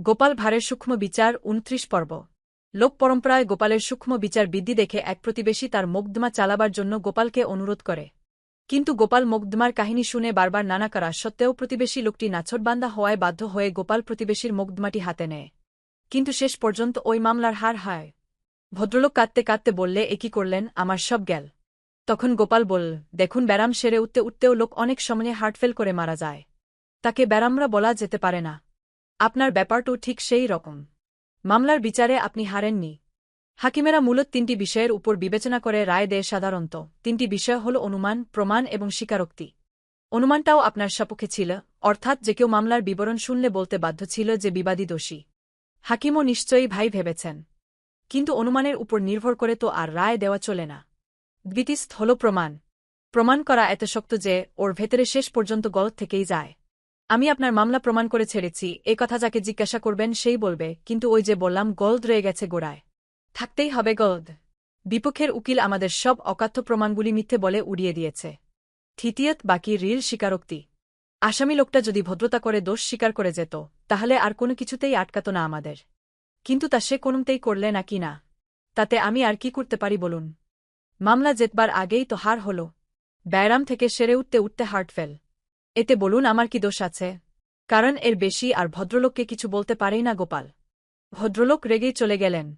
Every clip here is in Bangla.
গোপাল ভাঁড়ের সূক্ষ্ম বিচার উনত্রিশ পর্ব। লোক পরম্পরায় গোপালের সূক্ষ্ম বিচার বৃদ্ধি দেখে এক প্রতিবেশী তার মোকদ্দমা চালাবার জন্য গোপালকে অনুরোধ করে। কিন্তু গোপাল মোকদ্দমার কাহিনী শুনে বারবার নানা করা সত্ত্বেও প্রতিবেশী লোকটি নাছরবান্দা হওয়ায় বাধ্য হয়ে গোপাল প্রতিবেশীর মোকদ্দমাটি হাতে নেয়। কিন্তু শেষ পর্যন্ত ওই মামলার হার হয়। ভদ্রলোক কাঁদতে কাঁদতে বললে, এ কি করলেন? আমার সব গেল। তখন গোপাল বল দেখুন, ব্যারাম সেরে উঠতে উঠতেও লোক অনেক সময়ে হার্টফেল করে মারা যায়। তাকে ব্যারামরা বলা যেতে পারে না। আপনার ব্যাপারটাও ঠিক সেই রকম। মামলার বিচারে আপনি হারেননি। হাকিমেরা মূলত তিনটি বিষয়ের উপর বিবেচনা করে রায় দেয় সাধারণত। তিনটি বিষয় হল অনুমান, প্রমাণ এবং স্বীকারোক্তি। অনুমানটাও আপনার সপক্ষে ছিল, অর্থাৎ যে কেউ মামলার বিবরণ শুনলে বলতে বাধ্য ছিল যে বিবাদী দোষী। হাকিমও নিশ্চয়ই ভাই ভেবেছেন। কিন্তু অনুমানের উপর নির্ভর করে তো আর রায় দেওয়া চলে না। দ্বিতীয়স্থ হল প্রমাণ। প্রমাণ করা এত শক্ত যে ওর ভেতরে শেষ পর্যন্ত গলত থেকেই যায়। আমি আপনার মামলা প্রমাণ করে ছেড়েছি, এ কথা যাকে জিজ্ঞাসা করবেন সেই বলবে, কিন্তু ওই যে বললাম, গল্দ রয়ে গেছে গোড়ায়। থাকতেই হবে গল্দ। বিপক্ষের উকিল আমাদের সব অকাথ্য প্রমাণগুলি মিথ্যে বলে উড়িয়ে দিয়েছে। থিতিয়ত, বাকি রিল স্বীকারোক্তি। আসামি লোকটা যদি ভদ্রতা করে দোষ স্বীকার করে যেত, তাহলে আর কোনো কিছুতেই আটকাত না আমাদের। কিন্তু তা সে কোনোমতেই করলে নাকি না? তাতে আমি আর কি করতে পারি বলুন? মামলা জেতবার আগেই তো হার হল। ব্যায়ারাম থেকে সেরে উঠতে উঠতে হার্ট ফেল। এতে বলুন আমার কি দোষ আছে? কারণ এর বেশি আর ভদ্রলোককে কিছু বলতে পারেই না গোপাল। ভদ্রলোক রেগেই চলে গেলেন।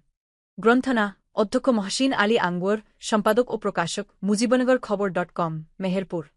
গ্রন্থনা, অধ্যক্ষ মহসিন আলী আঙ্গুর, সম্পাদক ও প্রকাশক, মুজিবনগর খবর ডট কম, মেহেরপুর।